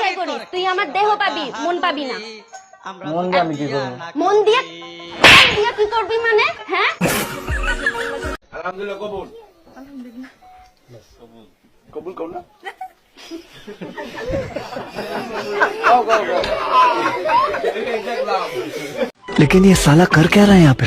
পরিচয় করি তুই আমার দেহ পাবি মন পাবি না মন দিয়ে আমি কি করবো মন দিয়ে মন দিয়ে কি করবি মানে হ্যাঁ আলহামদুলিল্লাহ কবুল কবুল কবুল না लेकिन ये साला कर क्या रहा है यहाँ पे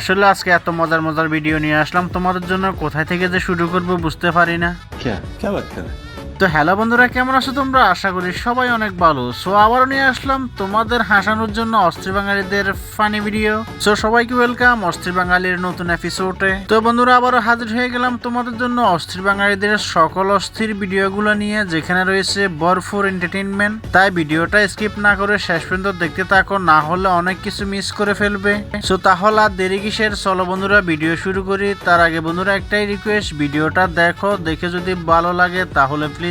আসলে আজকে এত মজার মজার ভিডিও নিয়ে আসলাম। তোমাদের জন্য কোথায় থেকে যে শুরু করব বুঝতে পারি না। তো হ্যালো বন্ধুরা, কেমন আছো তোমরা? আশা করি সবাই অনেক ভালো। সো আবারও নিয়ে আসলাম তোমাদের হাসানোর জন্য অস্থির বাঙালিদের ফানি ভিডিও সো সবাইকে ওয়েলকাম অস্থির বাঙালির নতুন এপিসোডে তো বন্ধুরা, আবারও হাজির হয়ে গেলাম তোমাদের জন্য অস্থির বাঙালিদের সকল অস্থির ভিডিওগুলো নিয়ে, যেখানে রয়েছে বরফুর এন্টারটেনমেন্ট তাই ভিডিওটা স্কিপ না করে শেষ পর্যন্ত দেখতে থাকো, না হলে অনেক কিছু মিস করে ফেলবে। সো তাহলে আর দেরি কিসের? চলো বন্ধুরা ভিডিও শুরু করি। তার আগে বন্ধুরা, একটাই রিকোয়েস্ট ভিডিওটা দেখো, দেখে যদি ভালো লাগে, তাহলে প্লিজ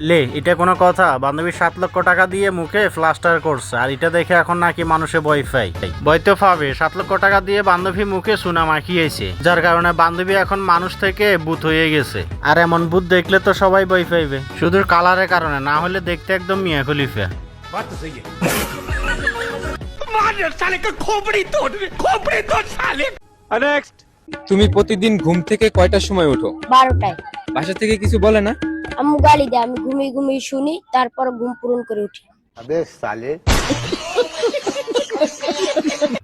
লে এটা কোনো কথা। বান্ধবী সাত লক্ষ টাকা দিয়ে মুখে প্লাস্টার করছে আর এটা দেখে এখন নাকি মানুষে ভয় পাই ভয় তো পাবে সাত লক্ষ টাকা দিয়ে বান্ধবী মুখে সুনা মাখিয়েছে যার কারণে বান্ধবী এখন মানুষ থেকে ভূত হয়ে গেছে। আর এমন ভূত দেখলে তো সবাই ভয় পাইবে। শুধু কালারের কারণে না হলে দেখতে একদম মিয়া খলিফা। তুমি প্রতিদিন ঘুম থেকে কয়টার সময় ওঠো বারোটায়। বাসা থেকে কিছু বলে না? আম্মু গালি দেয় আমি ঘুমিয়ে ঘুমিয়ে শুনি তারপর ঘুম পূরণ করে উঠি।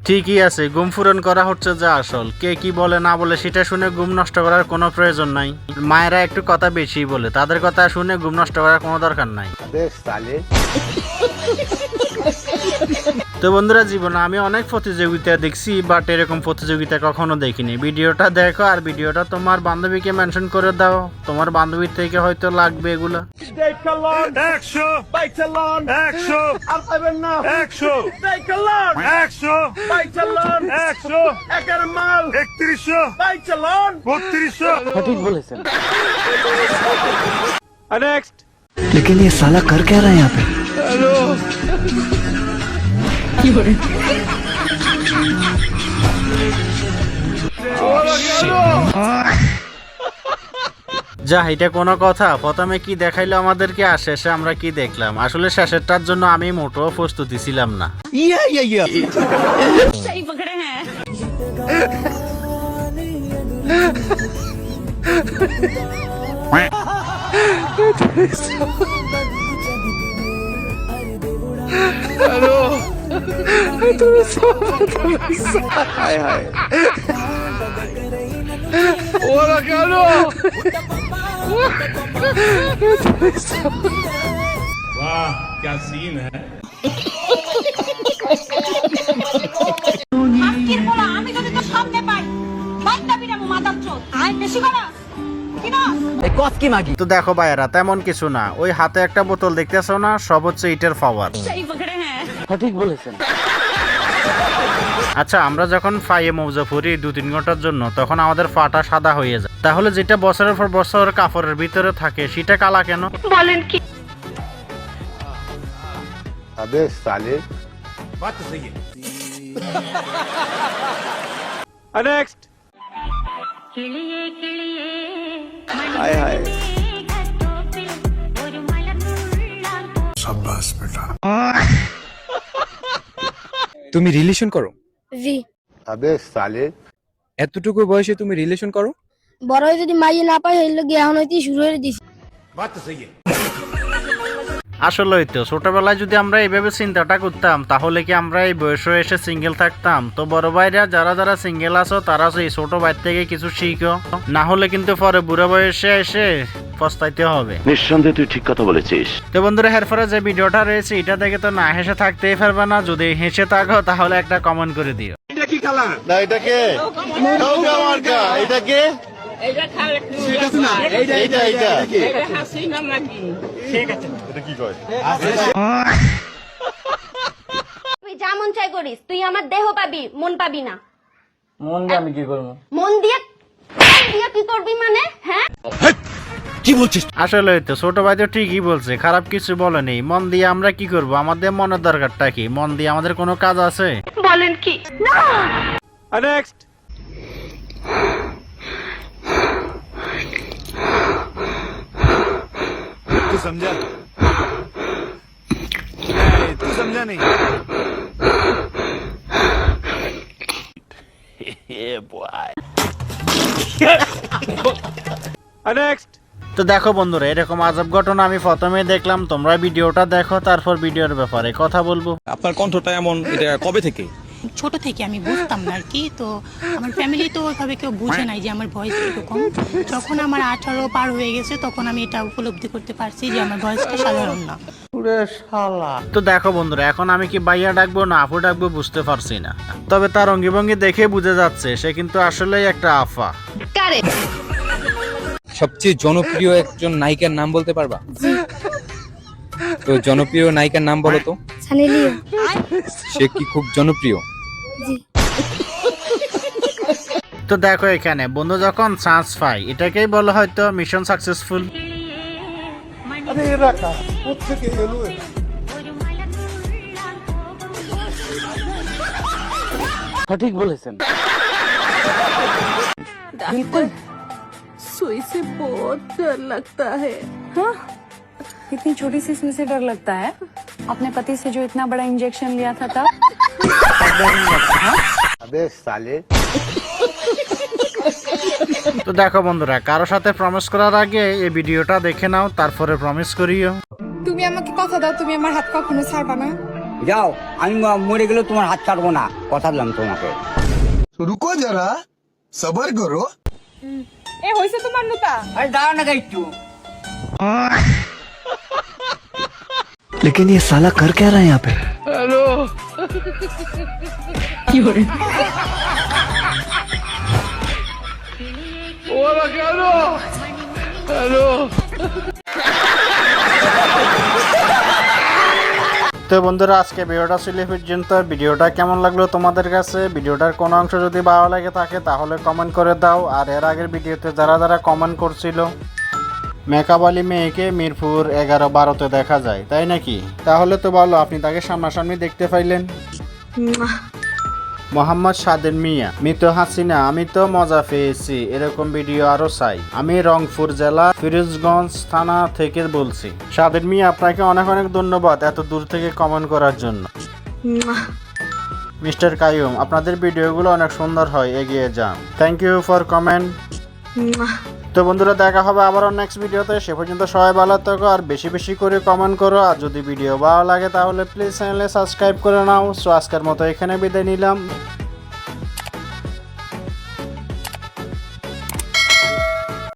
ঠিকই আছে ঘুম ফুরন করা হচ্ছে যা আসল। কে কি বলে না বলে সেটা শুনে ঘুম নষ্ট করার কোনো প্রয়োজন নাই। মায়েরা একটু কথা বেশি বলে তাদের কথা শুনে ঘুম নষ্ট করার কোনো দরকার নাই। তো বন্ধুরা জীবনে আমি অনেক প্রতিযোগিতা দেখছি বাট এরকম প্রতিযোগিতা কখনো দেখিনি ভিডিওটা দেখো আর ভিডিওটা তোমার বান্ধবীকে মেনশন করে দাও তোমার বান্ধবীর থেকে হয়তো লাগবে এগুলো একশো বাইচালন একশো আর পাবেন না একশো বাইচালন একশো বাইচালন একশো একের মাল একত্রিশশো বাইচালন বত্রিশশো সঠিক বলেছেন নেক্সট लेकिन ये साला कर क्या रहा है यहाँ पे যা এটা কোনো কথা। প্রথমে কি দেখাইলো আমাদেরকে আর শেষে আমরা কি দেখলাম? আসলে শেষেরটার জন্য আমি মোটেও প্রস্তুতি ছিলাম না। क्या सीन है আজকের বলা আমি যদি তোর সামনে পাই বাইকটা বিরামো মাদার চোদ আয় বেশি করা কিনা कॉस की मागी তো দেখো ভাইয়েরা তেমন কিছু না ওই হাতে একটা বোতল দেখতেছো না সব হচ্ছে ইটের পাওয়ার সেই পকড়ে হ্যাঁ সঠিক বলেছেন। আচ্ছা আমরা যখন ফাইয়ে মৌজা ফুরি দু তিন ঘণ্টার জন্য তখন আমাদের ফাটা সাদা হয়ে যায়। তাহলে যেটা বছরের পর বছর কাপড়ের ভিতরে থাকে সেটা কালা কেন? বলেন কি? আবে সালে। বাত সহি নেক্সট সাব্বাস বেটা তুমি রিলেশন করো? জি। আবে সালে। এতটুকু বয়সে তুমি রিলেশন করো? বড় হয়ে যদি মাইয়ে না পাই হইলে গিয়া এখন হইতে শুরু হয়ে দিছি। বাত সহি আসলেই তো ছোটবেলায় যদি আমরা এইভাবে চিন্তাটা করতাম তাহলে কি আমরা এই বয়সে এসে সিঙ্গেল থাকতাম? তো বড় ভাইরা যারা যারা সিঙ্গেল আছো তারা এই ছোট ভাই থেকে কিছু শিখো। না হলে কিন্তু পরে বুড়ো বয়সে এসে পস্তাইতে হবে। নিঃসন্দেহে তুই ঠিক কথা বলেছিস। তো বন্ধুরা এরপরে যে ভিডিওটা রয়েছে এটা দেখে তো না হেসে থাকতেই পারবে না। যদি হেসে থাকো তাহলে একটা কমেন্ট করে দিও। না এটাকে নৌকা মার্কা? এটাকে এইটা এইটা এটা কি কয় তুই যা মন চাই করিস তুই আমার দেহ পাবি মন পাবি না মন দিয়ে আমি কি করবো মন দিয়ে মন দিয়ে কি করবি মানে হ্যাঁ আসলে তো ছোট ভাই তো ঠিকই বলছে খারাপ কিছু বলেনি মন দিয়ে আমরা কি করব আমাদের মনের দরকারটা কি মন দিয়ে আমাদের কোনো কাজ আছে বলেন কি नेक्स्ट तू समझा तू समझा नहीं नेक्स्ट তো দেখো বন্ধুরা এরকম আজব ঘটনা আমি প্রথমে দেখলাম তোমরা ভিডিওটা দেখো তারপর ভিডিওর ব্যাপারে কথা বলবো আপনার কণ্ঠটা এমন এটা কবে থেকে ছোট থেকে আমি বুঝতাম না আর কি তো আমার ফ্যামিলি তো ওইভাবে কেউ বুঝে নাই যে আমার ভয়েস এরকম যখন আমার আঠারো পার হয়ে গেছে তখন আমি এটা উপলব্ধি করতে পারছি যে আমার ভয়েসটা সাধারণ না তো দেখো বন্ধুরা এখন আমি কি বাইয়া ডাকবো না আপু ডাকবো বুঝতে পারছি না। তবে তার অঙ্গি ভঙ্গি দেখে বুঝে যাচ্ছে সে কিন্তু আসলেই একটা আফা। সবচেয়ে জনপ্রিয় একজন নায়িকার নাম বলতে পারবা? তো জনপ্রিয় নায়িকার নাম বলো তো। সানি সে কি খুব জনপ্রিয়? তো দেখো এখানে বন্ধু যখন চান্স পায় এটাকেই বলা হয়তো মিশন সাকসেসফুল সঠিক বলেছেন सुई से बहुत डर लगता है हाँ इतनी छोटी सी सुई से डर लगता है अपने पति से जो इतना बड़ा इंजेक्शन लिया था तब তো দেখো বন্ধুরা কারো সাথে প্রমিস করার আগে এই ভিডিওটা দেখে নাও তারপরে প্রমিস করিও তুমি আমাকে কথা দাও তুমি আমার হাত কখনো ছাড়বা না যাও আমি মরে গেলেও তোমার হাত ছাড়বো না কথা দিলাম তোমাকে रुको जरा सबर करो এ হইছে তোমার নুতা আরে দাঁড়া না একটু लेकिन ये साला कर क्या रहा है यहाँ पे তো বন্ধুরা, আজকে ভিডিওটা ছিল পর্যন্ত। ভিডিওটা কেমন লাগল তোমাদের কাছে? ভিডিওটার কোনো অংশ যদি ভালো লাগে থাকে, তাহলে কমেন্ট করে দাও। আর এর আগের ভিডিওতে যারা যারা কমেন্ট করছিল, মেকআপ আলী মেয়েকে মিরপুর এগারো বারোতে দেখা যায়, তাই নাকি? তাহলে তো ভালো, আপনি তাকে সামনাসামনি দেখতে পাইলেন। মোহাম্মদ সাদের মিয়া। মৃত হাসিনা আমি তো মজা পেয়েছি, এরকম ভিডিও আরও চাই। আমি রংপুর জেলা ফিরোজগঞ্জ থানা থেকে বলছি। সাদের মিয়া, আপনাকে অনেক অনেক ধন্যবাদ এত দূর থেকে কমেন্ট করার জন্য। মিস্টার কায়ুম আপনাদের ভিডিওগুলো অনেক সুন্দর হয়, এগিয়ে যান। থ্যাংক ইউ ফর কমেন্ট তো বন্ধুরা, দেখা হবে আবারও নেক্সট ভিডিওতে সে পর্যন্ত সবাই ভালো থাকো আর বেশি বেশি করে কমেন্ট করো। আর যদি ভিডিও ভালো লাগে তাহলে প্লিজ চ্যানেলে সাবস্ক্রাইব করে নাও। সো আজকের মতো এখানে বিদায় নিলাম।